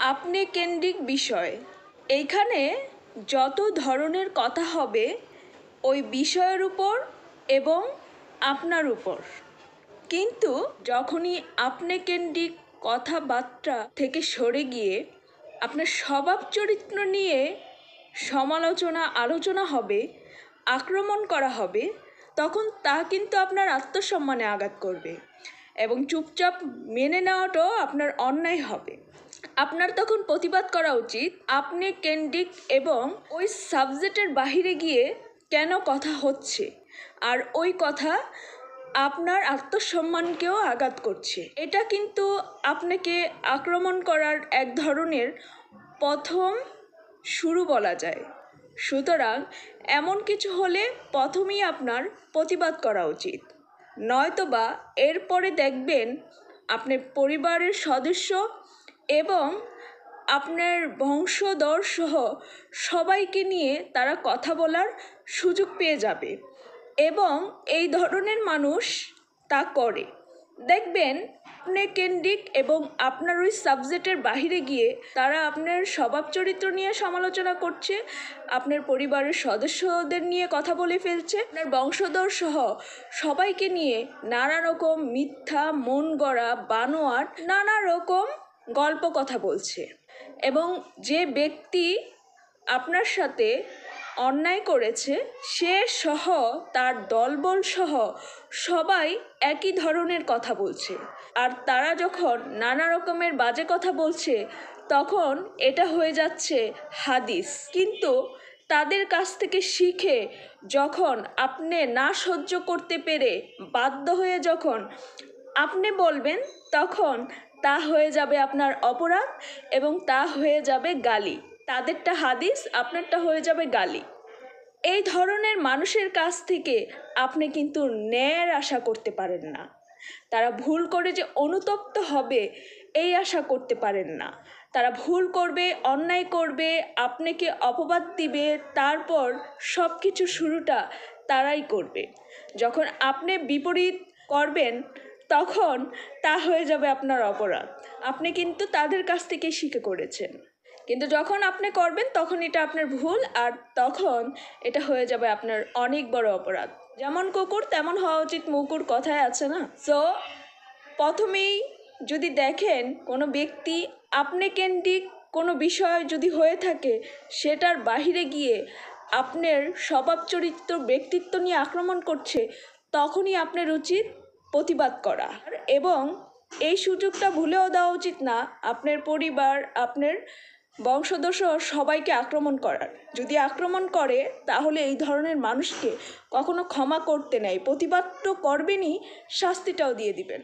আপনি কেন্দ্রিক বিষয়। এইখানে যত ধরনের কথা হবে, ওই বিষয়ের উপর এবং আপনার উপর। কিন্তু যখনই আপনি কেন্দ্রিক কথাবার্তা থেকে সরে গিয়ে আপনার স্বভাব চরিত্র নিয়ে সমালোচনা, আলোচনা হবে, আক্রমণ করা হবে, তখন তা কিন্তু আপনার আত্মসম্মানে আঘাত করবে এবং চুপচাপ মেনে নেওয়াটাও আপনার অন্যায় হবে। আপনার তখন প্রতিবাদ করা উচিত আপনি কেন্দ্রিক এবং ওই সাবজেক্টের বাহিরে গিয়ে কেন কথা হচ্ছে? আর ওই কথা আপনার আত্মসম্মানকেও আঘাত করছে। এটা কিন্তু আপনাকে আক্রমণ করার এক ধরনের প্রথম শুরু বলা যায়। সুতরাং এমন কিছু হলে প্রথমেই আপনার প্রতিবাদ করা উচিত। নয়তোবা এরপরে দেখবেন আপনার পরিবারের সদস্য এবং আপনার বংশধর সহ সবাইকে নিয়ে তারা কথা বলার সুযোগ পেয়ে যাবে এবং এই ধরনের মানুষ তা করে। দেখবেন, আপনি কেন্দ্রিক এবং আপনার ওই সাবজেক্টের বাহিরে গিয়ে তারা আপনার স্বভাব চরিত্র নিয়ে সমালোচনা করছে, আপনার পরিবারের সদস্যদের নিয়ে কথা বলে ফেলছে, আপনার বংশধর সহ সবাইকে নিয়ে নানা রকম মিথ্যা, মন গড়া, বানোয়াট, নানা রকম গল্প কথা বলছে। এবং যে ব্যক্তি আপনার সাথে অন্যায় করেছে, সে সহ তার দলবল সহ সবাই একই ধরনের কথা বলছে। আর তারা যখন নানা রকমের বাজে কথা বলছে, তখন এটা হয়ে যাচ্ছে হাদিস। কিন্তু তাদের কাছ থেকে শিখে যখন আপনি না সহ্য করতে পেরে বাধ্য হয়ে যখন আপনি বলবেন, তখন তা হয়ে যাবে আপনার অপরাধ এবং তা হয়ে যাবে গালি। তাদেরটা হাদিস, আপনারটা হয়ে যাবে গালি। এই ধরনের মানুষের কাছ থেকে আপনি কিন্তু ন্যায়ের আশা করতে পারেন না। তারা ভুল করে যে অনুতপ্ত হবে, এই আশা করতে পারেন না। তারা ভুল করবে, অন্যায় করবে, আপনাকে অপবাদ দিবে, তারপর সব কিছু শুরুটা তারাই করবে। যখন আপনি বিপরীত করবেন তখন তা হয়ে যাবে আপনার অপরাধ। আপনি কিন্তু তাদের কাছ থেকে শিখে করেছেন। কিন্তু যখন আপনি করবেন, তখন এটা আপনার ভুল আর তখন এটা হয়ে যাবে আপনার অনেক বড় অপরাধ। যেমন কুকুর, তেমন হওয়া উচিত। মুকুর কথায় আছে না? সো প্রথমেই যদি দেখেন কোনো ব্যক্তি আপনি কেন্দ্রিক কোনো বিষয় যদি হয়ে থাকে, সেটার বাহিরে গিয়ে আপনার স্বভাব চরিত্র, ব্যক্তিত্ব নিয়ে আক্রমণ করছে, তখনই আপনার উচিত প্রতিবাদ করা। এবং এই সুযোগটা ভুলেও দেওয়া উচিত না আপনার পরিবার, আপনার বংশধর সবাইকে আক্রমণ করার। যদি আক্রমণ করে, তাহলে এই ধরনের মানুষকে কখনো ক্ষমা করতে নেই। প্রতিবাদ তো করবেনই, শাস্তিটাও দিয়ে দিবেন।